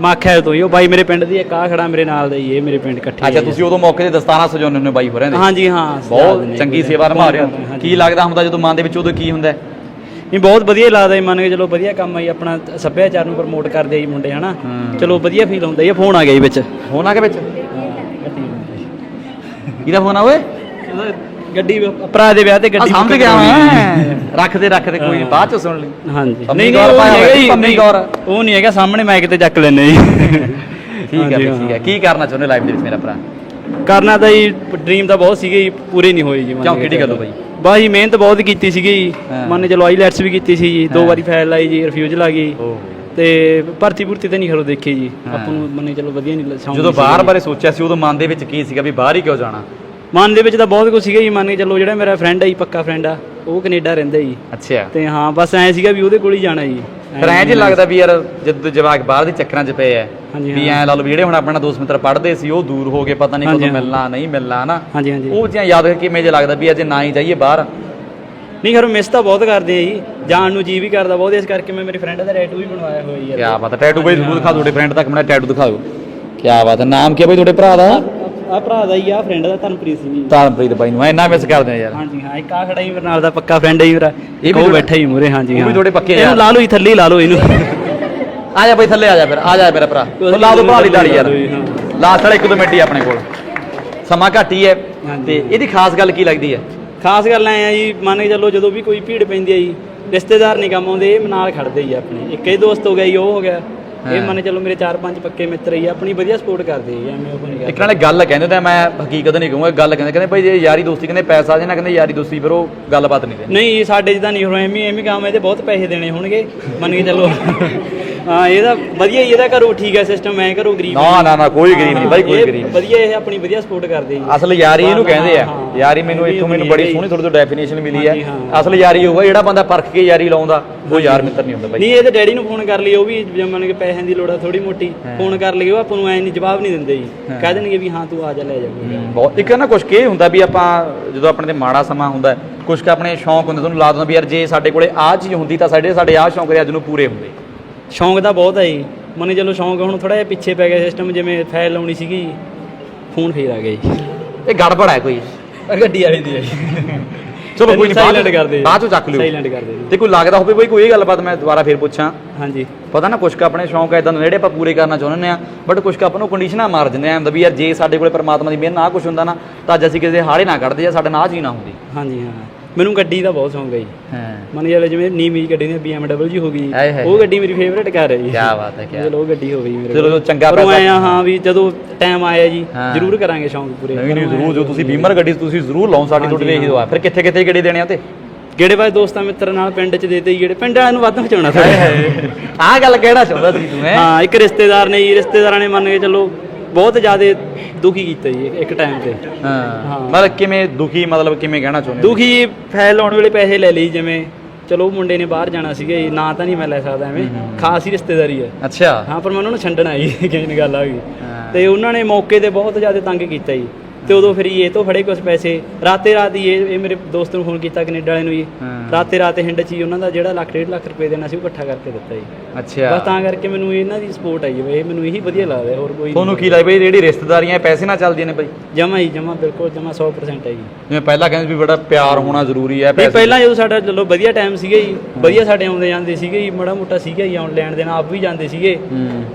ਮਾਖਿਆ ਤੋਂ ਹੀ ਉਹ ਬਾਈ ਮੇਰੇ ਪਿੰਡ ਦੀ ਇੱਕ ਆ ਖੜਾ ਮੇਰੇ ਨਾਲ ਦਾ ਹੀ ਇਹ ਮੇਰੇ ਪਿੰਡ ਇਕੱਠੇ ਅੱਛਾ। ਤੁਸੀਂ ਉਦੋਂ ਮੌਕੇ ਤੇ ਦਸਤਾਨਾ ਸਜਾਉਂਦੇ ਹੁੰਦੇ ਹੋ ਬਾਈ ਹੋਰਾਂ ਦੇ ਹਾਂਜੀ ਹਾਂ ਬਹੁਤ ਚੰਗੀ ਸੇਵਾ ਨਿਭਾ ਰਹੇ ਹੋ। ਕੀ ਲੱਗਦਾ ਹੁੰਦਾ ਜਦੋਂ ਮਨ ਦੇ ਵਿੱਚ ਉਦੋਂ ਕੀ ਹੁੰਦਾ ਹੈ? ਨਹੀਂ ਬਹੁਤ ਵਧੀਆ ਲੱਗਦਾ ਜੀ ਮੰਨ ਕੇ ਚਲੋ ਵਧੀਆ ਕੰਮ ਆ ਜੀ ਆਪਣਾ ਸੱਭਿਆਚਾਰ ਨੂੰ ਪ੍ਰਮੋਟ ਕਰਦੇ ਆ ਜੀ ਮੁੰਡੇ ਹਨਾ। ਚਲੋ ਵਧੀਆ ਫੀਲ ਹੁੰਦਾ ਜੀ ਇਹ ਫੋਨ ਆ ਗਿਆ ਜੀ ਵਿੱਚ ਫੋਨ ਆ ਕੇ ਵਿੱਚ ਕਿਹਦਾ ਫੋਨ ਆ ਓਏ ਗੱਡੀ ਭਰਾ ਦੇ ਵਿਆਹ ਤੇ ਆ ਗੱਡੀ ਸਮਝ ਗਿਆ। ਮੈਂ ਰੱਖਦੇ ਰੱਖਦੇ ਕੋਈ ਬਾਅਦ ਚ ਸੁਣ ਲਈ ਹਾਂਜੀ ਨਹੀਂ ਗੌਰ ਨਹੀਂ ਉਹ ਪਾਇਆ ਪੰਮੀ ਗੌਰ। ਉਹ ਨਹੀਂ ਹੈਗਾ ਸਾਹਮਣੇ ਮਾਈਕ ਤੇ ਚੱਕ ਲੈਨੇ ਜੀ ਠੀਕ ਹੈ ਠੀਕ ਹੈ ਕੀ ਕਰਨਾ ਚਾਹੁੰਦੇ ਲਾਈਫ ਦੇ ਵਿੱਚ ਮੇਰਾ ਭਰਾ ਕਰਨਾ ਤਾਂ ਜੀ ਡ੍ਰੀਮ ਤਾਂ ਬਹੁਤ ਸੀਗੇ ਜੀ ਪੂਰੇ ਨਹੀਂ ਹੋਏ ਜੀ ਮੰਨ ਕਿਉਂ, ਕੇ ਕਿਹੜੀ ਗੱਲੋਂ ਚੱਲੋ। ਬਾਈ? ਮਿਹਨਤ ਬਹੁਤ ਕੀਤੀ ਸੀਗੀ ਜੀ ਹਾਂ। ਮੰਨ ਚਲੋ ਆਈਲੈਟਸ ਵੀ ਕੀਤੀ ਸੀ ਜੀ ਦੋ ਹਾਂ। ਵਾਰੀ ਫਾਈਲ ਲਾਈ ਜੀ ਰਿਫਿਊਜ਼ਲ ਆ ਗਈ। ਤੇ ਭਰਤੀ ਭੁਰਤੀ ਤਾਂ ਨਹੀਂ ਖਰੋ ਦੇਖੀ ਜੀ ਹਾਂ। ਆਪਾਂ ਨੂੰ ਮੰਨੇ ਚਲੋ ਵਧੀਆ ਨਹੀਂ ਲੱਗਦਾ ਜਦੋਂ ਬਾਹਰ ਬਾਰੇ ਸੋਚਿਆ ਸੀ ਉਦੋਂ ਮਨ ਦੇ ਵਿੱਚ ਕੀ ਸੀਗਾ ਵੀ ਬਾਹਰ ਹੀ ਕਿਉਂ ਜਾਣਾ ਮਨ ਦੇ ਵਿੱਚ ਤਾਂ ਬਹੁਤ ਕੁਝ ਸੀਗਾ ਜੀ ਮੰਨ ਕੇ ਚੱਲੋ ਜਿਹੜਾ ਮੇਰਾ ਫਰੈਂਡ ਆ ਜੀ ਪੱਕਾ ਫਰੈਂਡ ਆ ਉਹ ਕੈਨੇਡਾ ਰਹਿੰਦਾ ਜੀ। ਅੱਛਾ। ਤੇ ਹਾਂ ਬਸ ਐ ਸੀਗਾ ਵੀ ਉਹਦੇ ਕੋਲ ਹੀ ਜਾਣਾ ਜੀ। ਫਿਰ ਐਂ ਜੀ ਲੱਗਦਾ ਵੀ ਯਾਰ ਜਦ ਜਵਾਕ ਬਾਹਰ ਦੇ ਚੱਕਰਾਂ 'ਚ ਪਏ ਐ ਵੀ। ਐਂ ਲਾ ਲਓ ਵੀ ਜਿਹੜੇ ਹੁਣ ਆਪਣਾ ਦੋਸਤ ਮਿੱਤਰ ਪੜ੍ਹਦੇ ਸੀ ਉਹ ਦੂਰ ਹੋ ਗਏ ਪਤਾ ਨਹੀਂ ਕਦੋਂ। ਮਿਲਣਾ ਨਹੀਂ ਮਿਲਣਾ ਨਾ ਹਾਂਜੀ ਹਾਂਜੀ। ਉਹ ਚੀਜ਼ਾਂ ਯਾਦ ਕਰਕੇ ਕਿਵੇਂ ਜੇ ਲੱਗਦਾ ਵੀ ਅਜੇ ਨਾ ਹੀ ਜਾਈਏ ਬਾਹਰ? ਨਹੀਂ ਖਰੋ ਮਿਸ ਤਾਂ ਬਹੁਤ ਕਰਦੇ ਆ ਜੀ। ਜਾਣ ਨੂੰ ਜੀ ਵੀ ਕਰਦਾ ਬਹੁਤ ਇਸ ਕਰਕੇ ਮੈਂ ਮੇਰੇ ਫਰੈਂਡ ਦਾ ਰੈਟੂ ਵੀ ਬਣਵਾਇਆ ਹੋਇਆ ਜੀ। ਕੀ ਬਾਤ ਹੈ ਟੈਟੂ ਬਈ ਜ਼ਰੂਰ ਦਿਖਾ ਤੁਹਾਡੇ ਫਰੈਂਡ ਤੱਕ ਮੇਰਾ ਟੈਟੂ ਦਿਖਾ ਦਿਓ ਕੀ ਬਾਤ ਹੈ ਨਾਮ ਕੀ ਹੈ ਬਈ ਤੁਹਾਡੇ ਭਰਾ ਦਾ? ਆ ਭਰਾ ਦਾ ਹੀ ਆ ਫਰੈਂਡ ਦਾ ਧਨਪ੍ਰੀਤ ਸਿੰਘ ਜੀ। ਤਾਰਨਪ੍ਰੀਤ ਬਾਈ ਨੂੰ ਇੰਨਾ ਮਿਸ ਕਰਦੇ ਆ ਯਾਰ। ਹਾਂਜੀ ਹਾਂ ਇੱਕ ਆ ਖੜਾ ਹੀ ਮੇਰੇ ਨਾਲ ਦਾ ਪੱਕਾ ਫਰੈਂਡ ਹੈ ਜੀ ਮੇਰਾ। ਇਹ ਵੀ ਉਹ ਤੁਹਾਡਾ- ਬੈਠਾ ਹੀ ਮੂਰੇ ਹਾਂਜੀ ਉਹ ਵੀ ਹਾਂ। ਤੁਹਾਡੇ ਪੱਕੇ ਇਹਨੂੰ ਯਾਰ। ਲਾ ਲਓ ਜੀ ਥੱਲੇ ਹੀ ਲਾ ਲਓ ਇਹਨੂੰ। ਆ ਜਾ ਬਈ ਥੱਲੇ ਆ ਜਾ ਫਿਰ ਆ ਜਾ ਮੇਰਾ ਭਰਾ। ਉਹ ਲਾ ਦੋ ਭਾਲੀ ਦਾੜੀ ਯਾਰ। ਹਾਂ। ਲਾਸਟ ਵਾਲਾ ਇੱਕ ਦੋ ਮਿੰਟ ਹੀ ਆਪਣੇ ਕੋਲ। ਸਮਾਂ ਘੱਟ ਹੀ ਹੈ ਹਾਂਜੀ। ਤੇ ਇਹਦੀ ਖਾਸ ਗੱਲ ਕੀ ਲੱਗਦੀ ਹੈ? ਖਾਸ ਗੱਲ ਐ ਆ ਜੀ ਮੰਨ ਕੇ ਚੱਲੋ ਜਦੋਂ ਵੀ ਕੋਈ ਭੀੜ ਪੈਂਦੀ ਆ ਜੀ ਰਿਸ਼ਤੇਦਾਰ ਨਹੀਂ ਕੰਮ ਆਉਂਦੇ ਇਹ ਨਾਲ ਖੜਦੇ ਜੀ ਆਪਣੇ। ਇੱਕ ਹੀ ਦੋਸਤ ਹੋ ਗਿਆ ਜੀ ਉਹ ਹੋ ਗਿਆ। ਇਹ। ਮੰਨ ਚੱਲੋ ਮੇਰੇ ਚਾਰ ਪੰਜ ਪੱਕੇ ਮਿੱਤਰ ਹੀ ਆ, ਆਪਣੀ ਵਧੀਆ ਸਪੋਰਟ ਕਰਦੇ ਜੀ ਐਵੇਂ ਉਹ ਨਹੀਂ ਇੱਕ ਨਾਲੇ ਗੱਲ ਕਹਿੰਦੇ ਤਾਂ ਮੈਂ ਹਕੀਕਤ ਨਹੀਂ ਕਹੂੰਗਾ ਗੱਲ ਕਹਿੰਦੇ ਕਹਿੰਦੇ ਭਾਈ ਜੇ ਯਾਰੀ ਦੋਸਤੀ ਕਹਿੰਦੇ ਪੈਸਾ ਜੇ ਨਾ ਕਹਿੰਦੇ ਯਾਰੀ ਦੋਸਤੀ ਫਿਰ ਉਹ ਗੱਲਬਾਤ ਨਹੀਂ ਦੇ ਨਹੀਂ ਸਾਡੇ ਜਿੱਦਾਂ ਨਹੀਂ ਹੋ ਐਵੇਂ ਐਵੇਂ ਕੰਮ ਇਹਦੇ ਬਹੁਤ ਪੈਸੇ ਦੇਣੇ ਹੋਣਗੇ। ਮੰਨ ਕੇ ਚੱਲੋ। ਹਾਂ ਇਹਦਾ ਵਧੀਆ ਹੀ ਇਹਦਾ ਘਰੋਂ ਠੀਕ ਹੈ ਸਿਸਟਮ ਮੈਂ ਘਰੋਂ ਗਰੀਬ ਨਾ ਨਾ ਨਾ ਕੋਈ ਗਰੀਬ ਨਹੀਂ ਬਾਈ ਕੋਈ ਗਰੀਬ ਵਧੀਆ ਇਹ ਆਪਣੀ ਵਧੀਆ ਸਪੋਰਟ ਕਰਦੇ ਜੀ। ਅਸਲ ਯਾਰੀ ਇਹਨੂੰ ਕਹਿੰਦੇ ਆ। ਯਾਰੀ ਮੈਨੂੰ ਇੱਥੋਂ ਮੈਨੂੰ ਬੜੀ। ਸੋਹਣੀ ਥੋੜੀ ਜਿਹੀ ਡੈਫੀਨੇਸ਼ਨ ਮਿਲੀ ਹੈ। ਅਸਲ ਯਾਰੀ ਹੋਊਗਾ ਜਿਹੜਾ ਬੰਦਾ ਪਰਖ ਕੇ ਯਾਰੀ ਲਾਉਂਦਾ ਉਹ ਯਾਰ ਮਿੱਤਰ ਨਹੀਂ ਹੁੰਦਾ ਬਾਈ। ਨਹੀਂ ਇਹਦੇ ਡੈਡੀ ਨੂੰ ਫੋਨ ਕਰ ਲਈ ਉਹ ਵੀ ਜੇ ਮੰਨ ਕੇ ਪੈਸਿਆਂ ਦੀ ਲੋੜ ਆ ਥੋੜੀ ਮੋਟੀ ਫੋਨ ਕਰ ਲਈ ਉਹ ਆਪਾਂ ਨੂੰ ਐ ਨਹੀਂ ਜਵਾਬ ਨਹੀਂ ਦਿੰਦੇ ਜੀ। ਕਹਿ ਦੇਣਗੇ ਵੀ ਹਾਂ ਤੂੰ ਆ ਜਾ ਲੈ ਜਾ। ਬਹੁਤ ਇੱਕ ਨਾ ਕੁਝ ਕੀ ਹੁੰਦਾ ਵੀ ਆਪਾਂ ਜਦੋਂ ਆਪਣੇ ਤੇ ਮਾੜਾ ਸਮਾਂ ਹੁੰਦਾ ਕੁਝ ਕ ਆਪਣੇ ਸ਼ੌਂਕ ਹੁੰਦੇ ਤੁਹਾਨੂੰ ਲਾ ਦਿੰਦਾ ਵੀ ਯਾਰ ਜੇ ਸਾਡੇ ਕੋਲੇ ਆਹ ਚੀਜ਼ ਹੁੰਦੀ ਤਾਂ ਸਾਡੇ ਸਾਡੇ ਆਹ ਸ਼ੌਂਕ ਦੇ ਅੱਜ ਨੂੰ ਪੂਰੇ ਹੁੰਦੇ। ਸ਼ੌਂਕ ਤਾਂ ਬਹੁਤ ਹੈ ਜੀ। ਮੰਨੇ ਚਲੋ ਸ਼ੌਂਕ ਹੁਣ ਥੋੜਾ ਜਿਹਾ ਪਿੱਛੇ ਪੈ ਗਿਆ ਸਿਸਟਮ ਜਿਵੇਂ ਫਾਈਲ ਲਾਉਣੀ ਸੀਗੀ ਫੋਨ ਫੇਰ ਆ ਗਿਆ ਜੀ। ਇਹ ਗੜਬੜ ਹੈ ਕੋਈ? ਗੱਡੀ ਵਾਲੀ ਦੀ ਹੈ ਚਲੋ ਕੋਈ ਨਹੀਂ ਸਾਈਲੈਂਟ ਕਰਦੇ ਬਾਅਦ ਚੋਂ ਚੱਕ ਲਿਓ। ਸਾਈਲੈਂਟ ਕਰਦੇ ਜੀ। ਤੇ ਕੋਈ ਲੱਗਦਾ ਹੋਵੇ ਬਈ ਕੋਈ ਇਹ ਗੱਲਬਾਤ ਮੈਂ ਦੁਬਾਰਾ ਫੇਰ ਪੁੱਛਾਂ। ਹਾਂਜੀ। ਪਤਾ ਨਾ ਕੁਛ ਕ ਆਪਣੇ ਸ਼ੌਂਕ ਇਦਾਂ ਦੇ ਜਿਹੜੇ ਆਪਾਂ ਪੂਰੇ ਕਰਨਾ ਚਾਹੁੰਦੇ ਆ ਬਟ ਕੁਛ ਕ ਆਪਾਂ ਨੂੰ ਕੰਡੀਸ਼ਨਾਂ ਮਾਰ ਦਿੰਦੇ ਆ ਹੁੰਦਾ ਵੀ ਯਾਰ ਜੇ ਸਾਡੇ ਕੋਲੇ ਪਰਮਾਤਮਾ ਦੀ ਮਿਹਰ ਨਾ ਕੁਛ ਹੁੰਦਾ ਨਾ ਤਾਂ ਅੱਜ ਅਸੀਂ ਕਿਸੇ ਹਾੜੇ ਨਾ ਕੱਢਦੇ ਜਾਂ ਸਾਡੇ ਨਾਲ ਜੀ ਨਾ ਹੁੰਦੀ। ਹਾਂਜੀ ਹਾਂ। ਮੈਨੂੰ ਗੱਡੀ ਦਾ ਬਹੁਤ ਸ਼ੌਂਕ ਹੈ ਜੀ। ਹਾਂ। ਮੰਨ ਜਾ ਜਿਵੇਂ ਨੀਵੀਂ ਗੱਡੀ ਨੇ BMW ਹੋ ਗਈ ਹਾਏ ਹਾਏ। ਉਹ ਗੱਡੀ ਮੇਰੀ ਫੇਵਰੇਟ ਕਾਰ ਹੈ ਜੀ। ਕੀ ਬਾਤ ਹੈ ਕੀ ਚਲੋ ਉਹ ਗੱਡੀ ਹੋ ਗਈ ਮੇਰੇ ਚਲੋ। ਚੰਗਾ ਪਰ ਪੈਸਾ- ਐਂ ਆ ਹਾਂ ਵੀ ਜਦੋਂ ਟਾਈਮ ਆਇਆ ਜੀ ਹਾਂ। ਜ਼ਰੂਰ ਕਰਾਂਗੇ ਸ਼ੌਂਕ ਪੂਰੇ। ਨਹੀਂ ਨਹੀਂ ਜ਼ਰੂਰ ਜੋ ਤੁਸੀਂ ਬੀਮਰ ਗੱਡੀ ਤੁਸੀਂ ਜ਼ਰੂਰ ਲਾਓ ਸਾਡੀ ਤੁਹਾਡੇ ਲਈ ਇਹੀ ਦੁਆ। ਫਿਰ ਕਿੱਥੇ ਕਿੱਥੇ ਗੱਡੀ ਦੇਣੇ ਆ ਤੇ ਕਿਹੜੇ ਬਾਈ ਦੋਸਤਾਂ ਮਿੱਤਰਾਂ ਨਾਲ ਪਿੰਡ 'ਚ ਦੇਤੇ ਜੀ ਜਿਹੜੇ ਪਿੰਡ ਵਾਲਿਆਂ ਨੂੰ ਵੱਧ ਪਹੁੰਚਾਉਣਾ ਥੋੜ੍ਹਾ। ਆਹ ਗੱਲ ਕਹਿਣਾ ਚਾਹੁੰਦਾ ਸੀ ਤੂੰ ਹੈ? ਹਾਂ ਇੱਕ ਰਿਸ਼ਤੇਦਾਰ ਨੇ ਜੀ ਰਿਸ਼ਤੇਦਾਰਾਂ ਨੇ ਮੰਨ ਕੇ ਚੱਲੋ ਬਹੁਤ ਜ਼ਿਆਦਾ ਦੁਖੀ ਕੀਤਾ ਜੀ ਇੱਕ ਟਾਈਮ ਤੇ। ਹਾਂ। ਮਤਲਬ ਕਿਵੇਂ ਦੁਖੀ ਮਤਲਬ ਕਿਵੇਂ ਕਹਿਣਾ ਚਾਹੁੰਦੇ ਹੋ? ਦੁਖੀ ਫਾਈਲ ਲਾਉਣ ਵੇਲੇ ਪੈਸੇ ਲੈ ਲਈ ਜਿਵੇਂ ਚਲੋ ਉਹ ਮੁੰਡੇ ਨੇ ਬਾਹਰ ਜਾਣਾ ਸੀਗਾ ਜੀ ਨਾ ਤਾਂ ਨਹੀਂ ਮੈਂ ਲੈ ਸਕਦਾ ਐਵੇਂ ਖਾਸ ਹੀ ਰਿਸ਼ਤੇਦਾਰੀ ਹੈ ਅੱਛਾ। ਹਾਂ ਪਰ ਮੈਂ ਉਹਨਾਂ ਨੂੰ ਛੱਡਣਾ ਜੀ ਕਿਹਨ ਗੱਲ ਆ ਗਈ। ਹਾਂ। ਤੇ ਉਹਨਾਂ ਨੇ ਮੌਕੇ ਤੇ ਬਹੁਤ ਜ਼ਿਆਦਾ ਤੰਗ ਕੀਤਾ ਜੀ। ਤੇ ਉਦੋਂ ਫਿਰ ਇਹ ਤੋਂ ਫੜੇ ਕੁਝ ਪੈਸੇ। ਰਾਤੇ ਰਾਤ ਹੀ ਇਹ ਇਹ ਮੇਰੇ ਦੋਸਤ ਨੂੰ ਫੋਨ ਕੀਤਾ ਕੈਨੇਡਾ ਵਾਲੇ ਨੂੰ ਜੀ। ਰਾਤੇ ਰਾਤੇ ਹਿੰਡ 'ਚ ਹੀ ਉਹਨਾਂ ਦਾ ਜਿਹੜਾ ਲੱਖ ਡੇਢ ਲੱਖ ਰੁਪਏ ਦੇਣਾ ਸੀ ਉਹ ਇਕੱਠਾ ਕਰਕੇ ਦਿੱਤਾ ਜੀ। ਅੱਛਾ। ਬਸ ਤਾਂ ਕਰਕੇ ਮੈਨੂੰ ਇਹਨਾਂ ਦੀ ਸਪੋਰਟ ਆਈ ਹੈ ਇਹ ਮੈਨੂੰ ਇਹੀ ਵਧੀਆ ਲੱਗਦਾ ਹੋਰ ਕੋਈ ਤੁਹਾਨੂੰ ਕੀ ਲੱਗਦਾ ਬਈ ਜਿਹੜੀ ਰਿਸ਼ਤੇਦਾਰੀਆਂ ਪੈਸੇ ਨਾਲ ਚੱਲਦੀਆਂ ਨੇ ਬਈ? ਜਮਾ ਹੀ ਜਮਾ ਬਿਲਕੁਲ ਜਮਾ 100% ਹੈ ਜੀ। ਜਿਵੇਂ ਪਹਿਲਾਂ ਕਹਿੰਦੇ ਵੀ ਬੜਾ ਪਿਆਰ ਹੋਣਾ ਜ਼ਰੂਰੀ ਹੈ ਪੈਸੇ। ਪਹਿਲਾਂ ਜਦੋਂ ਸਾਡਾ ਚਲੋ ਵਧੀਆ ਟਾਈਮ ਸੀਗਾ ਜੀ ਵਧੀਆ ਸਾਡੇ ਆਉਂਦੇ ਜਾਂਦੇ ਸੀਗੇ ਜੀ ਮਾੜਾ ਮੋਟਾ ਸੀਗਾ ਜੀ ਆਉਣ ਲੈਣ ਦੇਣਾ ਆਪ ਵੀ ਜਾਂਦੇ ਸੀਗੇ।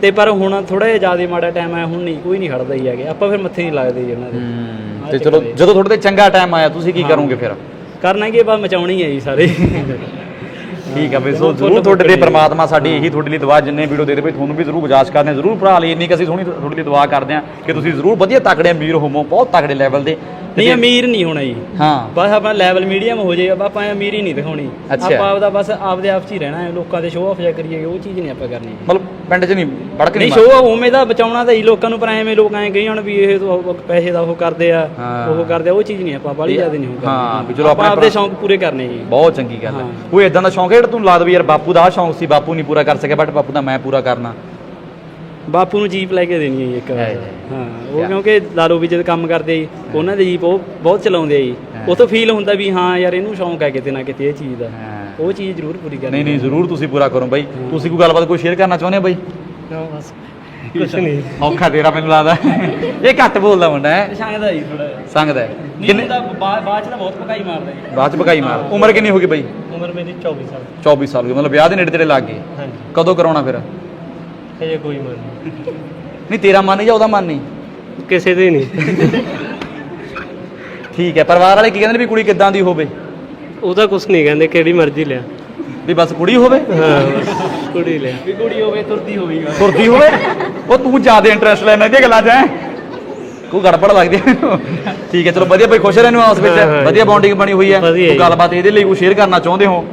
ਤੇ ਪਰ ਹੁਣ ਥੋੜਾ ਜਿਹਾ ਜ਼ਿਆਦਾ ਮਾੜਾ ਟਾਈਮ ਆਇਆ ਹੁਣ ਨਹੀਂ ਕੋਈ ਨਹੀਂ ਖੜਦਾ ਹੀ ਹੈਗੇ। ਆਪਾਂ ਫਿਰ ਮੱਥੇ ਨਹੀਂ ਲੱਗਦੇ ਜੀ ਉਹਨਾਂ ਦੇ। ਹੂੰ। ਤੇ ਚਲੋ ਜਦੋਂ ਤੁਹਾਡੇ ਤੇ ਚੰਗਾ ਟਾਈਮ ਆਇਆ ਤੁਸੀਂ ਕੀ ਕਰੋਗੇ ਫਿਰ? ਕਰਨਾ ਕੀ ਬਸ ਮਚਾਉਣੀ ਹੈ ਜੀ ਸਾਰੇ। ਠੀਕ ਆ ਬਈ ਸੋ ਜ਼ਰੂਰ ਤੁਹਾਡੇ ਤੇ ਪ੍ਰਮਾਤਮਾ ਸਾਡੀ ਇਹੀ ਤੁਹਾਡੇ ਲਈ ਦੁਆ ਜਿੰਨੇ ਵੀਡੀਓ ਦੇਖਦੇ ਪਏ ਤੁਹਾਨੂੰ ਵੀ ਜ਼ਰੂਰ ਗੁਜਾਰਿਸ਼ ਕਰਦੇ ਹਾਂ ਜ਼ਰੂਰ ਭਰਾ ਲਈ। ਇੰਨੀ ਕਿ ਅਸੀਂ ਸੋਹਣੀ ਤੁਹਾਡੇ ਲਈ ਦੁਆ ਕਰਦੇ ਹਾਂ ਕਿ ਤੁਸੀਂ ਜ਼ਰੂਰ ਵਧੀਆ ਤਕੜੇ ਅਮੀਰ ਹੋਵੋ ਬਹੁਤ ਤਕੜੇ ਲੈਵਲ ਦੇ। ਨਹੀਂ ਅਮੀਰ ਨਹੀਂ ਹੋਣਾ ਜੀ। ਹਾਂ। ਬਸ ਆਪਣਾ ਲੈਵਲ ਮੀਡੀਅਮ ਹੋ ਜਾਏ ਆਪਾਂ ਅਮੀਰੀ ਨਹੀਂ ਦਿਖਾਉਣੀ। ਆਪਾਂ ਆਪਦਾ ਬਸ ਆਪਦੇ ਆਪ 'ਚ ਹੀ ਰਹਿਣਾ ਹੈ ਲੋਕਾਂ ਦੇ ਸ਼ੋਅ ਆਫ ਜਾ ਕਰੀਏ ਉਹ ਚੀਜ਼ ਨਹੀਂ ਆਪਾਂ ਕਰਨੀ। ਮਤਲਬ ਪਿੰਡ 'ਚ ਨਹੀਂ ਬੜਕ ਨਹੀਂ ਸ਼ੋਅ ਉਵੇਂ ਦਾ ਬਚਾਉਣਾ ਤਾਂ ਹੀ ਲੋਕਾਂ ਨੂੰ ਪਰ ਐਵੇਂ ਲੋਕ ਐਂ ਕਹੀ ਹੁਣ ਵੀ ਇਹ ਪੈਸੇ ਦਾ ਉਹ ਕਰਦੇ ਆ ਹਾਂ। ਉਹ ਕਰਦੇ ਆ ਉਹ ਚੀਜ਼ ਨਹੀਂ ਆਪਾਂ ਬਾਲੀ ਜ਼ਿਆਦਾ ਨਹੀਂ ਕਰਨੀ ਹਾਂ, ਵੀ ਚਲੋ ਆਪਾਂ ਆਪਣੇ ਆਪਦੇ ਸ਼ੌਂਕ ਪੂਰੇ ਕਰਨੇ ਜੀ। ਬਹੁਤ ਚੰਗੀ ਗੱਲ ਹੈ। ਹਾਂ। ਕੋਈ ਇਦਾਂ ਦਾ ਸ਼ੌਂਕ ਹੈ ਜਿਹੜਾ ਤੂੰ ਲਾ ਦਵੇ ਯਾਰ ਬਾਪੂ ਦਾ ਆਹ ਸ਼ੌਂਕ ਸੀ ਬਾਪੂ ਨਹੀਂ ਪੂਰਾ ਕਰ ਸਕਿਆ ਬਟ ਬਾਪੂ ਦਾ ਮੈਂ ਪੂਰਾ ਕਰਨਾ। ਬਾਪੂ ਨੂੰ ਜੀਪ ਲੈ ਕੇ ਦੇਣੀ ਹੈ ਜੀ ਇੱਕ ਹੈ ਵਾਰ ਜੀ। ਹਾਂ ਉਹ ਕਿਉਂਕਿ ਦਾਰੂ ਵੀ ਜਦ ਕੰਮ ਕਰਦੇ ਆ ਜੀ ਉਹਨਾਂ ਦੇ ਜੀਪ ਉਹ ਬਹੁਤ ਚਲਾਉਂਦੇ ਆ ਜੀ। ਹਾਂ। ਉਹ ਤੋਂ ਫੀਲ ਹੁੰਦਾ ਵੀ ਹਾਂ ਯਾਰ ਇਹਨੂੰ ਸ਼ੌਂਕ ਹੈ ਕਿਤੇ ਨਾ ਕਿਤੇ ਇਹ ਚੀਜ਼ ਦਾ। ਉਹ ਚੀਜ਼ ਜ਼ਰੂਰ ਪੂਰੀ ਕਰਨੀ ਨਹੀਂ ਨਹੀਂ ਜ਼ਰੂਰ ਤੁਸੀਂ ਪੂਰਾ ਕਰੋ ਬਾਈ। ਤੁਸੀਂ ਕੋਈ ਗੱਲਬਾਤ ਕੋਈ ਸ਼ੇਅਰ ਕਰਨਾ ਚਾਹੁੰਦੇ ਹੋ ਬਾਈ? ਬਸ। ਕੁਛ ਨਹੀਂ। ਔਖਾ ਤੇਰਾ ਮੈਨੂੰ ਲੱਗਦਾ। ਇਹ ਘੱਟ ਬੋਲਦਾ ਮੁੰਡਾ ਹੈ? ਸ਼ਾਂਗਦਾ ਜੀ ਥੋੜਾ ਸੰਗਦਾ ਹੈ। ਕਿੰਨੇ ਦਾ ਬਾਅਦ ਚ ਤਾਂ ਬਹੁਤ ਪਕਾਈ ਮਾਰਦਾ ਜੀ। ਬਾਅਦ ਚ ਭਗਾਈ ਮਾਰ। ਉਮਰ ਕਿੰਨੀ ਹੋ ਗਈ ਬਾਈ? ਉਮਰ ਮੇਰੀ 24 ਸਾਲ। 24 ਸਾਲ ਹੋ ਗਈ। ਮਤਲਬ ਵਿਆਹ ਦੇ ਨੇੜੇ ਤੇੜੇ ਲੱਗ ਗਏ। ਹਾਂਜੀ। ਕਦੋਂ ਕਰਾਉਣਾ ਫਿਰ? ਇਹ ਕੋਈ ਮਨ ਨਹੀਂ। ਤੇਰਾ ਮਨ ਜਾਂ ਉਹਦਾ ਮਨ ਨਹੀਂ? ਕਿਸੇ ਦੇ ਨਹੀਂ। ਠੀਕ ਹੈ ਪਰਿਵਾਰ ਵਾਲੇ ਕੀ ਕਹਿੰਦੇ ਨੇ ਵੀ ਕੁੜੀ ਕਿੱਦਾਂ ਦੀ ਹੋਵੇ? ਉਹਦਾ ਕੁਛ ਨਹੀਂ ਕਹਿੰਦੇ ਕਿਹੜੀ ਮਰਜ਼ੀ ਲਿਆ। ਵੀ ਬਸ ਕੁੜੀ ਹੋਵੇ? ਹਾਂ ਕੁੜੀ ਲਿਆ। ਵੀ ਕੁੜੀ ਹੋਵੇ ਤੁਰਦੀ ਹੋਵੇਗਾ। ਤੁਰਦੀ ਹੋਵੇ? ਉਹ ਤੂੰ ਜ਼ਿਆਦਾ ਇੰਟਰਸਟ ਲੈਣਾ ਇਹਦੀਆਂ ਗੱਲਾਂ 'ਚ ਹੈ। ਕੋਈ ਗੜਬੜ ਲੱਗਦੀ ਹੈ ਮੈਨੂੰ। ਠੀਕ ਹੈ ਚਲੋ ਵਧੀਆ ਬਈ ਖੁਸ਼ ਰਹਿਣੋ ਉਸ ਵਿੱਚ। ਹਾਂ, ਹਾਂ। ਵਧੀਆ ਬੌਂਡਿੰਗ ਬਣੀ ਹੋਈ ਹੈ। ਵਧੀਆ ਕੋਈ ਜੀ। ਗੱਲਬਾਤ ਇਹਦੇ ਲਈ ਕੋਈ ਸ਼ੇਅਰ ਕਰਨਾ ਚਾਹੁੰਦੇ ਹੋ?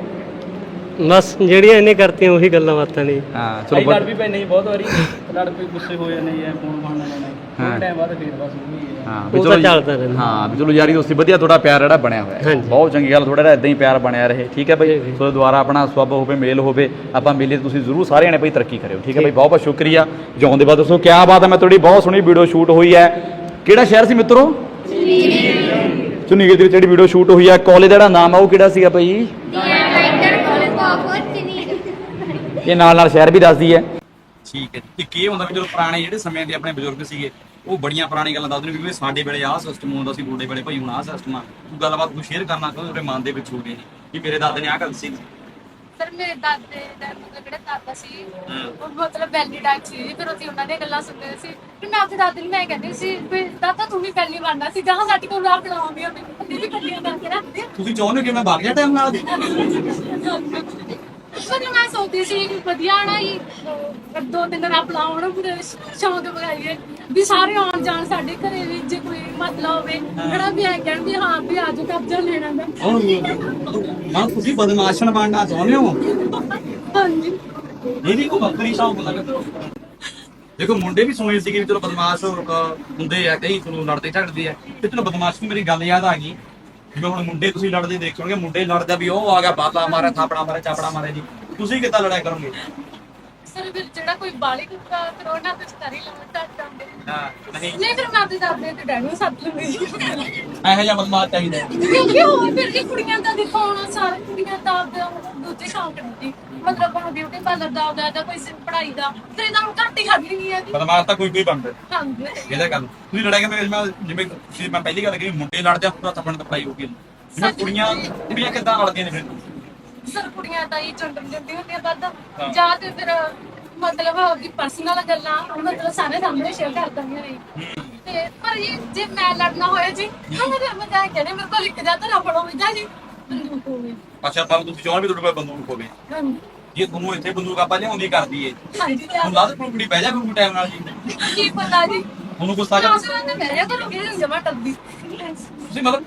ਬਸ ਜਿਹੜੀਆਂ ਇਹਨੇ ਕਰਤੀਆਂ ਉਹੀ ਗੱਲਾਂ ਬਾਤਾਂ ਨੇ। ਹਾਂ ਚਲੋ ਲੜ ਵੀ ਪੈਨੇ ਜੀ ਬਹੁਤ ਵਾਰੀ। ਲੜ ਪਈ ਗੁੱਸੇ ਹੋ ਜਾਂਦੇ ਜੀ ਫੋਨ ਬਹਾਨਾ ਲੈਣਾ ਹਾਂ। ਥੋੜੇ ਟਾਈਮ ਬਾਅਦ ਫੇਰ ਬਸ ਹੈ। ਹਾਂ ਵੀ ਉਹ ਚਲੋ ਚੱਲਦਾ ਰਹਿੰਦਾ। ਹਾਂ ਵੀ ਚਲੋ ਯਾਰੀ ਦੋਸਤੀ ਵਧੀਆ ਤੁਹਾਡਾ ਪਿਆਰ ਜਿਹੜਾ ਬਣਿਆ ਹੋਇਆ। ਬਹੁਤ ਚੰਗੀ ਗੱਲ ਤੁਹਾਡਾ ਇਦਾਂ ਹੀ ਪਿਆਰ ਬਣਿਆ ਰਹੇ। ਠੀਕ ਹੈ ਜੀ। ਸੋ ਦੁਆਰਾ ਆਪਣਾ ਸਵੱਬ ਹੋਵੇ ਮੇਲ ਹੋਵੇ ਆਪਾਂ ਮੇਲੇ ਤੁਸੀਂ ਜ਼ਰੂਰ ਸਾਰਿਆਂ ਨੇ ਬਈ ਤਰੱਕੀ ਕਰਿਓ। ਠੀਕ ਹੈ ਬਈ ਬਹੁਤ ਬਹੁਤ ਸ਼ੁਕਰੀਆ। ਜਿਉਂਦੇ ਬਾਅਦ ਦੱਸੋ ਕਿਆ ਬਾਤ ਹੈ? ਮੈਂ ਤੁਹਾਡੀ ਬਹੁਤ ਸੋਹਣੀ ਵੀਡੀਓ ਸ਼ੂਟ ਹੋਈ ਹੈ। ਕਿਹੜਾ ਸ਼ਹਿਰ ਸੀ ਮਿੱਤਰੋ? ਚੁੰਨੀਗੜ੍ਹ ਦੇ ਵਿੱਚ ਜਿਹੜੀ ਵੀਡੀਓ ਸ਼ੂਟ ਹੋਈ ਹੈ। ਕਾਲਜ ਦਾ ਜਿਹੜਾ ਨਾਮ ਆ ਉਹ ਕਿਹੜਾ ਸੀਗਾ ਭਾਈ? ਇਹ ਨਾਲ ਨਾਲ ਸ਼ਹਿਰ ਵੀ ਦੱਸਦੀ ਹੈ। ਠੀਕ ਹੈ ਤੇ ਕੀ ਹੁੰਦਾ ਵੀ ਜਦੋਂ ਪੁਰਾਣੇ ਜਿਹੜੇ ਸਮੇਂ ਦੇ ਆਪਣੇ ਬਜ਼ੁਰਗ ਸੀਗੇ ਉਹ ਬੜੀਆਂ ਪੁਰਾਣੀ ਗੱਲਾਂ ਦੱਸਦੇ ਨੇ ਵੀ ਸਾਡੇ ਵੇਲੇ ਆਹ ਸਿਸਟਮ ਹੁੰਦਾ ਸੀ ਤੁਹਾਡੇ ਵੇਲੇ ਭਾਈ ਹੁਣ ਆਹ ਸਿਸਟਮ ਆ। ਤੂੰ ਗੱਲਬਾਤ ਕੋਈ ਸ਼ੇਅਰ ਕਰਨਾ ਚਾਹੁੰਦੇ ਤੁਹਾਡੇ ਮਨ ਦੇ ਵਿੱਚ ਹੋ ਗਈ ਕਿ ਮੇਰੇ ਦਾਦੇ ਨੇ ਆਹ ਗੱਲ ਸੀ। ਸਰ ਮੇਰੇ ਦਾਦੇ ਦਾ ਮਤਲਬ ਜਿਹੜਾ ਦਾਦਾ ਸੀ ਹਾਂ। ਉਹ ਮਤਲਬ ਬੈਲੀ ਡਾਕ ਸੀ ਫਿਰ ਅਸੀਂ ਉਹਨਾਂ ਦੀਆਂ ਗੱਲਾਂ ਸੁਣਦੇ ਸੀ। ਫਿਰ ਮੈਂ ਆਪਣੇ ਦਾਦੇ ਨੂੰ ਮੈਂ ਕਹਿੰਦੀ ਸੀ ਵੀ ਦਾਦਾ ਤੂੰ ਵੀ ਬੈਲੀ ਬਣਨਾ ਸੀ ਜਹਾਂ ਸਾਡੇ ਕੋਲ ਰਾਹ ਬਣਾਉਂਦੀ ਆ ਮੈਨੂੰ ਵੀ ਕੱਲੀਆਂ ਕਰਕੇ ਰੱਖਦੇ ਤੁਸੀਂ ਚਾਹੁੰਦੇ ਹੋ ਕਿ ਮੈਂ ਭਾਗ ਜਾ ਟਾਈਮ ਨਾਲ? ਪਰ ਮੈਂ ਸੋਚਦੀ ਸੀ ਕਿ ਵਧੀਆ ਨਾ ਹੀ ਦੋ ਤਿੰਨ ਰਾਹ ਬਣਾਉਣ ਪੂਰੇ ਸ਼ੌਂਕ ਬਗਾਈਏ। ਵੀ ਸਾਰੇ ਆਉਣ ਜਾਣ ਸਾਡੇ ਘਰੇ ਵੀ ਜੇ ਕੋਈ ਮਤਲਬ ਹੋਵੇ ਜਿਹੜਾ ਵੀ ਆ ਕਹਿਣ ਵੀ ਹਾਂ ਵੀ ਅੱਜ ਕਬਜ਼ਾ ਲੈਣਾ ਮੈਂ। ਮਾਂ ਤੁਸੀਂ ਬਦਮਾਸ਼ਨ ਬਣਨਾ ਚਾਹੁੰਦੇ ਹੋ? ਹਾਂਜੀ। ਇਹ ਵੀ ਕੋਈ ਬੱਕਰੀ ਸ਼ੌਂਕ ਲੱਗਦਾ ਦੇਖੋ ਮੁੰਡੇ ਵੀ ਸੋਚੇ ਸੀਗੇ ਵੀ ਚਲੋ ਬਦਮਾਸ਼ ਹੁੰਦੇ ਆ ਕਈ ਚਲੋ ਲੜਦੇ ਝਗੜਦੇ ਆ। ਤੇ ਚਲੋ ਬਦਮਾਸ਼ ਦੀ ਮੇਰੀ ਗੱਲ ਯਾਦ ਆ ਗਈ। ਜਿਵੇਂ ਹੁਣ ਮੁੰਡੇ ਤੁਸੀਂ ਲੜਦੇ ਦੇਖੋਗੇ ਮੁੰਡੇ ਲੜਦਾ ਵੀ ਉਹ ਆ ਗਿਆ ਬਾਲਾ ਮਾਰਿਆ ਥਾਪੜਾ ਮਾਰਿਆ ਚਾਪੜਾ ਮਾਰਿਆ ਜੀ। ਤੁਸੀਂ ਕਿੱਦਾਂ ਲੜਾਈ ਕਰੋਗੇ? ਸਰ ਫਿਰ ਜਿਹੜਾ ਕੋਈ ਬਾਲੀ ਕੁੱਤਾ ਫਿਰ ਉਹਨਾਂ ਤੇ ਸਤਾਰੀ ਲਾਉਣ ਟੱਟ ਜਾਂਦੇ ਹਾਂ ਨਹੀਂ। ਨਹੀਂ ਫਿਰ ਮੈਂ ਆਪਣੇ ਦਾਦੇ ਤੇ ਡੈਡੀ ਨੂੰ ਸੱਦ ਲੂੰਗੀ ਇਹੋ ਜਿਹਾ ਬਦਮਾਸ਼ ਚਾਹੀਦਾ। ਕਿਉਂਕਿ ਹੋਰ ਫਿਰ ਕੀ ਕੁੜੀਆਂ ਦਾ ਦਿਖਾਉਣਾ ਸਾਰੇ ਕੁੜੀਆਂ ਦਾ ਆਪਦਾ ਦੂਜੇ ਸ਼ੌਂਕ ਨਹੀਂ ਮਤਲਬ ਹੁਣ ਬਿਊਟੀ ਪਾਰਲਰ ਦਾ ਆਪਦਾ ਜਾਂ ਕੋਈ ਸਿਰ ਪੜਾਈ ਦਾ ਫਿਰ ਇਹਨਾਂ ਨੂੰ ਘੱਟ ਹੀ ਖਾਦੀ ਨਹੀਂ ਹੈ ਜੀ ਬਦਮਾਸ਼ ਤਾਂ ਕੋਈ ਕੋਈ ਬਣਦਾ ਹਾਂਜੀ। ਇਹਦਾ ਗੱਲ। ਤੁਸੀਂ ਲੜਾਈ ਕਰਦੇ ਮੈਂ ਜਿਵੇਂ ਤੁਸੀਂ ਮੈਂ ਪਹਿਲੀ ਗੱਲ ਕਰੀ ਮੁੰਡੇ ਲੜਦੇ ਆ ਪੂਰਾ ਥੱਪਣ ਤੇ ਪੜਾਈ ਹੋ ਗਈ। ਜਿਵੇਂ ਕੁੜੀਆਂ ਕੁੜੀਆਂ ਕਿੱਦਾਂ ਲੜਦੀਆਂ ਨੇ ਫਿਰ? ਸਰ ਕੁੜੀਆਂ ਤਾਂ ਹੀ ਚੁੰਡਣ ਦਿੰਦੀ ਹੁੰਦੀਆਂ ਵੱਧ। ਜਾਂ ਤੇ ਫਿਰ ਮਤਲਬ ਆਪਦੀ ਪਰਸਨਲ ਗੱਲਾਂ ਮਤਲਬ ਸਾਰੇ ਸਾਹਮਣੇ ਸ਼ੇਅਰ ਕਰ ਦਿੰਦੀਆਂ ਨੇ। ਤੇ ਪਰ ਜੀ ਜੇ ਮੈਂ ਲੜਨਾ ਹੋਇਆ ਜੀ ਤਾਂ ਮੇਰੇ ਮਜ਼ਾਕ ਕਹਿੰਦੇ ਮੇਰੇ ਕੋਲ ਇੱਕ ਜਾਂ ਤਾਂ ਫੜੋ ਵਿਜਾ ਜੀ ਹੋਵੇ। ਅੱਛਾ ਪਰ ਤੁਸੀਂ ਚਾਹੁੰਦੇ ਵੀ ਤੁਹਾਡੇ ਕੋਲ ਬੰਦੂਕ ਹੋਵੇ? ਹਾਂਜੀ। ਜੇ ਤੁਹਾਨੂੰ ਇੱਥੇ ਬੰਦੂਕ ਆਪਾਂ ਲਿਆਉਂਦੀ ਕਰਦੀ ਏ। ਹਾਂਜੀ ਤੇ ਲੱਗਦਾ ਕੁੜੀ ਪੈ ਜਾ ਕੋਈ ਟਾਈਮ ਨਾਲ ਜੀ। ਕੀ ਪਤਾ ਜੀ? ਤੁਹਾਨੂੰ ਗੁੱਸਾ ਕਰ ਕਾਸਰਾਂ ਨੇ ਮੇਰੇ ਕੋਲ ਕਿਹੜੇ ਜਮਾ ਟੱਬੀ ਤੁਸੀਂ ਮਤਲਬ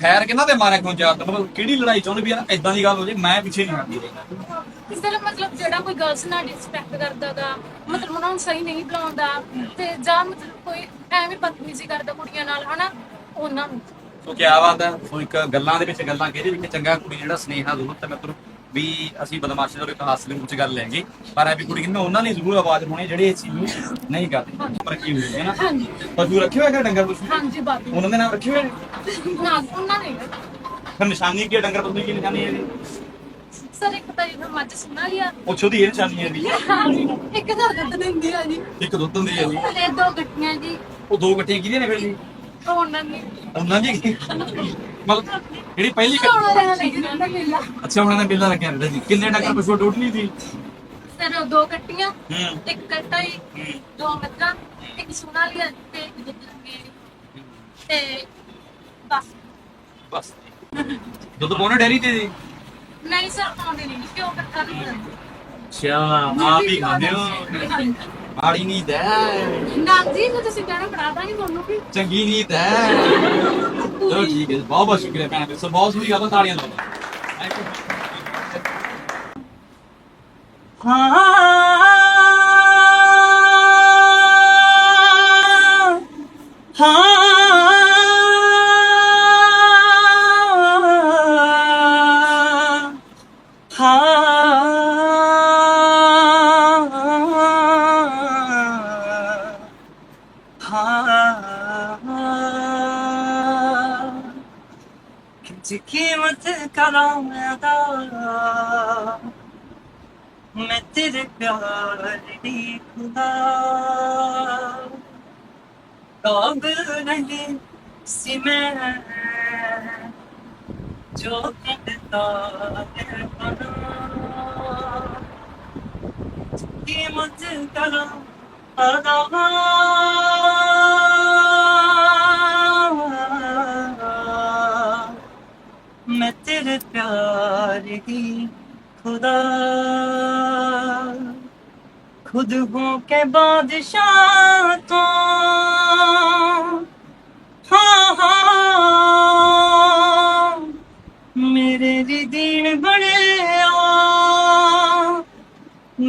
ਖੈਰ ਕਿਹਨਾਂ ਤੇ ਮਾਰਿਆ ਕਿਉਂ ਜਾ ਮਤਲਬ ਕਿਹੜੀ ਲੜਾਈ ਚਾਹੁੰਦੇ ਵੀ ਯਾਰ ਇਦਾਂ ਦੀ ਗੱਲ ਹੋ ਜੇ ਮੈਂ ਪਿੱਛੇ ਨਹੀਂ ਹਟਦੀ ਰਹਿਣਾ ਸਰ ਮਤਲਬ ਜਿਹੜਾ ਕੋਈ ਗਰਲਸ ਨਾਲ ਡਿਸਪੈਕਟ ਕਰਦਾ ਗਾ ਮਤਲਬ ਉਹਨਾਂ ਨੂੰ ਸਹੀ ਨਹੀਂ ਬੁਲਾਉਂਦਾ ਤੇ ਜਾਂ ਮਤਲਬ ਕੋਈ ਐਵੇਂ ਬਦਤਮੀਜ਼ੀ ਕਰਦਾ ਕੁੜੀਆਂ ਨਾਲ ਹਨਾ? ਉਹਨਾਂ ਨੂੰ। ਸੋ ਕੀ ਬਾਤ ਹੈ। ਸੋ ਇੱਕ ਗੱਲਾਂ ਦੇ ਵਿੱਚ ਗੱਲਾਂ ਕਿਹਦੇ ਚੰਗਾ ਕੁੜੀ ਜਿਹੜਾ ਸਨੇਹਾ ਜ਼ਰੂਰ ਤੇ ਮਿੱਤਰੋ ਵੀ ਅਸੀਂ ਬਦਮਾਸ਼ੀ ਦਾ ਇੱਕ ਹਾਸੇ ਦੇ ਵਿੱਚ ਗੱਲ ਲੈਂਗੇ ਪਰ ਇਹ ਵੀ ਕੁੜੀ ਕਹਿੰਦੇ ਉਹਨਾਂ ਨੇ ਜ਼ਰੂਰ ਆਵਾਜ਼ ਹੋਣੀ ਜਿਹੜੇ ਇਸ ਚੀਜ਼ ਨੂੰ ਨਹੀਂ ਕਰਦੇ। ਰੱਖੀ ਹੋਈ ਹੈ ਨਾ? ਹਾਂਜੀ। ਪਸ਼ੂ ਰੱਖੇ ਹੋਏ ਕਿ ਡੰਗਰ ਪਸ਼ੂ? ਹਾਂਜੀ ਬਾਬੂ। ਉਹਨਾਂ ਦੇ ਨਾਮ ਰੱਖੇ ਹੋਏ ਨੇ? ਉਹਨਾਂ ਨੇ ਫਿਰ ਨਿਸ਼ਾਨੀ ਕੀ ਹੈ? ਡੰਗਰ ਪਸ਼ੂ ਦੀ ਕੀ ਨਿਸ਼ਾਨੀ ਹੈ ਇਹਦੀ ਸਰ ਇੱਕ ਤਾਂ ਇਹਨਾਂ ਮੱਝ ਸੁਣਾ ਲਿਆ। ਪੁੱਛੋ ਦੀ ਇਹ ਨਿਸ਼ਾਨੀ ਹੈ ਹਾਂਜੀ। ਇੱਕ ਤਾਂ ਦੁੱਧ ਦਿੰਦੀ ਆ ਜੀ। ਇੱਕ ਦੁੱਧ ਹੁੰਦੀ ਹੈ ਜੀ। ਤੇ ਦੋ ਗੱਟੀਆਂ ਜੀ। ਉਹ ਦੋ ਗੱਟੀਆਂ ਕਿਹਦੀਆਂ ਨੇ ਫਿਰ ਜੀ? ਉਹਨਾਂ ਨੇ। ਉਹਨਾਂ ਦੀ ਮਤਲਬ ਜਿਹੜੀ ਪਹਿਲੀ ਕੱਟੀ- ਉਹਨਾਂ ਨੇ ਰਹਿੰਦਾ ਮੇਲਾ ਅੱਛਾ ਉਹਨਾਂ ਦਾ ਬਿੱਲਾ ਲੱਗਿਆ ਰਹਿੰਦਾ ਜੀ। ਕਿੰਨੇ ਡੰਗਰ ਪਸ਼ੂ ਟੋਟਲੀ ਸੀ? ਸਰ ਦੋ ਗੱਟੀਆਂ ਹੂੰ। ਇੱਕ ਕੱਟਾ ਹੀ ਦੋ ਮੱਝਾਂ ਇੱਕ ਸੁਣਾ ਲਿਆ ਤੇ ਇੱਕ ਦੁੱਧ ਦਿੰਦੀ ਆ ਜੀ ਤੇ ਬਸ। ਬਸ। ਦੁੱਧ ਪਾਉਣਾ ਡੈਰੀ ਤੇ ਜੀ? ਨਹੀਂ ਸਰ ਪਾਉਂਦੇ ਨਹੀਂ ਕਿਉਂ ਇਕੱਠਾ ਨਹੀਂ ਅੱਛਾ ਆਪ ਹੀ ਖਾਂਦੇ ਹੋ? ਮਾੜੀ ਨੀਂਦ ਹੈ ਨਾ ਜੀ ਮੈਂ ਤੁਸੀਂ ਕਹਿਣਾ ਬਣਾ ਦਾਂਗੀ ਤੁਹਾਨੂੰ ਵੀ। ਚੰਗੀ ਨੀਂਦ ਹੈ ਚਲੋ ਠੀਕ ਹੈ ਬਹੁਤ ਬਹੁਤ ਸ਼ੁਕਰੀਆ ਭੈਣ ਸੋ ਬਹੁਤ ਸੋਹਣੀ ਗੱਲ ਤਾੜੀਆਂ ਦੋ ਹਾਂ। ਹਾਂ। ਕੀਮਤ ਕਰਾਂ ਮੈਂ ਦਾ ਮੈਂ ਤੇਰੇ ਪਿਆਰ ਦੀ ਖੁਦਾ ਕਾਬਿਲ ਨਹੀਂ ਸੀ ਮੈਂ ਜੋ ਕਿਤਾ ਹੈ ਪਨਾ ਮੈਂ ਤੇਰੇ ਪਿਆਰ ਦੀ ਖੁਦਾ खुद हो के बादशाह तो हाँ हाँ मेरे भी दिन बड़े आ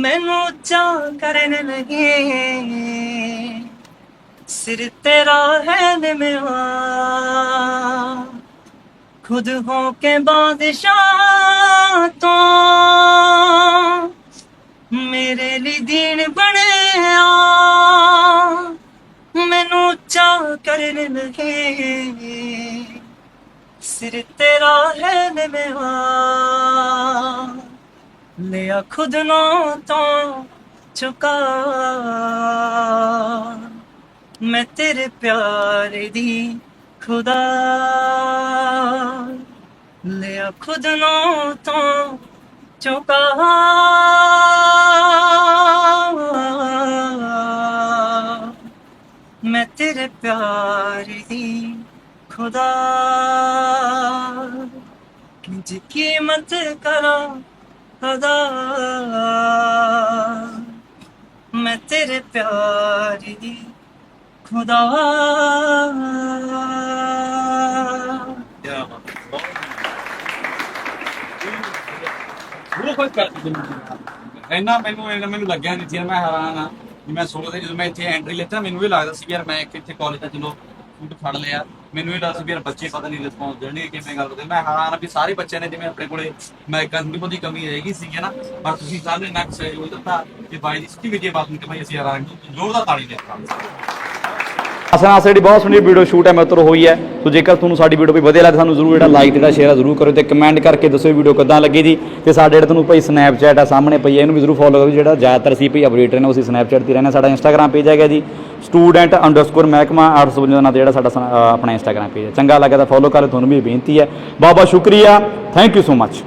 मैनू चा करने लगे सिर तेरा है ਖੁਦ ਹੋ ਕੇ ਬਾਦਸ਼ਾਹ ਤੋਂ ਮੇਰੇ ਲਈ ਦੀਨ ਬਣਿਆ ਮੈਨੂੰ ਚਾ ਕਰਨ ਲਗੇ ਸਿਰ ਤੇਰਾ ਹੈ ਮੇਵਾ ਲਿਆ ਖੁਦ ਨੂੰ ਤੋਂ ਚੁਕਾ ਮੈਂ ਤੇਰੇ ਪਿਆਰ ਦੀ ਖੁਦਾ ਲਿਆ ਖੁਦ ਨੂੰ ਤੋਂ ਚੁਕਾ ਮੈਂ ਤੇਰੇ ਪਿਆਰ ਦੀ ਖੁਦਾ ਕਿੰਜ ਕੀਮਤ ਕਰਾਂ ਖੁਦਾ ਮੈਂ ਤੇਰੇ ਪਿਆਰ ਦੀ ਖੁਦਾ ਉਹ ਕੋਈ ਕਰ ਇੰਨਾ ਮੈਨੂੰ ਇੰਨਾ ਮੈਨੂੰ ਲੱਗਿਆ ਨਹੀਂ ਸੀ ਮੈਂ ਹੈਰਾਨ ਆ ਵੀ ਮੈਂ ਸੋਚਦਾ ਜਦੋਂ ਮੈਂ ਇੱਥੇ ਐਂਟਰੀ ਲਿੱਤਾ, ਮੈਨੂੰ ਵੀ ਲੱਗਦਾ ਸੀ ਯਾਰ ਮੈਂ ਇੱਥੇ ਕਾਲਜ ਦਾ ਚਲੋ ਸੂਟ ਫੜ ਲਿਆ। ਮੈਨੂੰ ਇਹ ਲੱਗਦਾ ਸੀ ਯਾਰ ਬੱਚੇ ਪਤਾ ਨਹੀਂ ਰਿਸਪੌਂਸ ਦੇਣਗੇ ਕਿਵੇਂ ਗੱਲ ਕਰਦੇ। ਮੈਂ ਹੈਰਾਨ ਆ ਵੀ ਸਾਰੇ ਬੱਚਿਆਂ ਨੇ ਜਿਵੇਂ ਆਪਣੇ ਕੋਲੇ ਮੈਂ ਕੰਨ ਦੀ ਕਮੀ ਰਹੇਗੀ ਸੀ ਹੈ ਨਾ? ਪਰ ਤੁਸੀਂ ਸਾਰੇ ਨੱਕ ਸਹਿਯੋਗ ਦਿੱਤਾ ਕਿ ਬਾਈ ਦੀ ਸਿੱਧੀ ਵਿਜੇ ਬਾਤ ਨੂੰ ਕਿ ਭਾਈ ਅਸੀਂ ਹੈਰਾਨ ਜ਼ੋਰਦਾਰ ਤਾੜੀ ਦੇ ਅਸਾਂ ਜਿਹੜੀ ਬਹੁਤ ਸੋਹਣੀ ਵੀਡੀਓ ਸ਼ੂਟ ਹੈ, ਮੇਰੇ ਤੋਂ ਹੋਈ ਹੈ। ਸੋ ਜੇਕਰ ਤੁਹਾਨੂੰ ਸਾਡੀ ਵੀਡੀਓ ਵੀ ਵਧੀਆ ਲੱਗਦੀ ਸਾਨੂੰ ਜ਼ਰੂਰ ਜਿਹੜਾ ਲਾਈਕ ਜਿਹੜਾ ਸ਼ੇਅਰ ਜ਼ਰੂਰ ਕਰੋ ਤੇ ਕਮੈਂਟ ਕਰਕੇ ਦੱਸੋ ਵੀਡੀਓ ਕਿੱਦਾਂ ਲੱਗੀ ਜੀ। ਤੇ ਸਾਡੇ ਜਿਹੜਾ ਤੁਹਾਨੂੰ ਭਾਈ ਸਨੈਪਚੈਟ ਆ ਸਾਹਮਣੇ ਪਈ ਹੈ, ਇਹਨੂੰ ਵੀ ਜ਼ਰੂਰ ਫੋਲੋ ਕਰੋ ਜਿਹੜਾ ਜ਼ਿਆਦਾਤਰ ਅਸੀਂ ਭਾਈ ਅਪਡੇਟਰ ਨੇ ਉਸੇ ਸਨੈਪਚੈਟ ਤੇ ਰਹਿੰਦੇ ਹਾਂ। ਸਾਡਾ ਇੰਸਟਾਗ੍ਰam ਪੇਜ ਹੈਗਾ ਜੀ ਸਟੂਡੈਂਟ ਅੰਡਰਸਕੋਰ ਮਹਿਕਮਾ 855 ਦਾ ਨਾਂ ਤੇ ਜਿਹੜਾ ਸਾਡਾ ਆਪਣਾ ਇੰਸਟਾਗ੍ਰam ਪੇਜ ਹੈ। ਚੰਗਾ ਲੱਗਾ ਤਾਂ ਫੋਲੋ ਕਰੋ ਤੁਹਾਨੂੰ ਵੀ ਬੇਨਤੀ ਹੈ। ਬਹੁਤ ਬਹੁਤ ਸ਼ੁਕਰੀਆ। Thank you so much